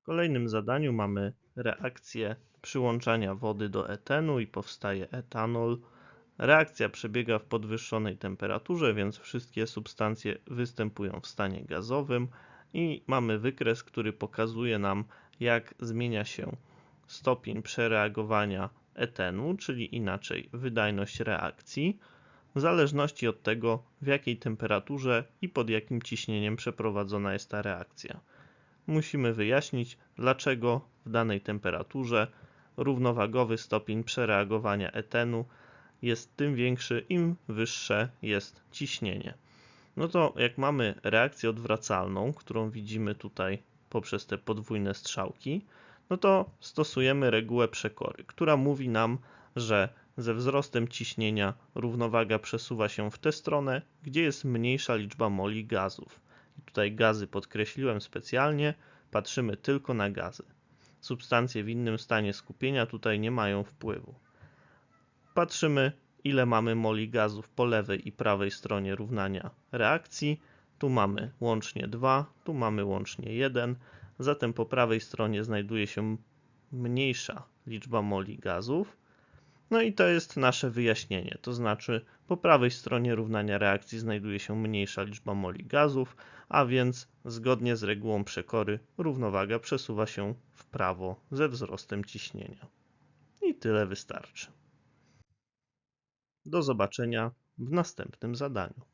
W kolejnym zadaniu mamy reakcję przyłączania wody do etenu i powstaje etanol. Reakcja przebiega w podwyższonej temperaturze, więc wszystkie substancje występują w stanie gazowym i mamy wykres, który pokazuje nam, jak zmienia się stopień przereagowania etenu, czyli inaczej wydajność reakcji, w zależności od tego, w jakiej temperaturze i pod jakim ciśnieniem przeprowadzona jest ta reakcja. Musimy wyjaśnić, dlaczego w danej temperaturze równowagowy stopień przereagowania etenu jest tym większy, im wyższe jest ciśnienie. No to jak mamy reakcję odwracalną, którą widzimy tutaj poprzez te podwójne strzałki, no to stosujemy regułę przekory, która mówi nam, że ze wzrostem ciśnienia równowaga przesuwa się w tę stronę, gdzie jest mniejsza liczba moli gazów. Tutaj gazy podkreśliłem specjalnie, patrzymy tylko na gazy. Substancje w innym stanie skupienia tutaj nie mają wpływu. Patrzymy, ile mamy moli gazów po lewej i prawej stronie równania reakcji. Tu mamy łącznie 2, tu mamy łącznie 1. Zatem po prawej stronie znajduje się mniejsza liczba moli gazów. No i to jest nasze wyjaśnienie, to znaczy po prawej stronie równania reakcji znajduje się mniejsza liczba moli gazów, a więc zgodnie z regułą przekory równowaga przesuwa się w prawo ze wzrostem ciśnienia. I tyle wystarczy. Do zobaczenia w następnym zadaniu.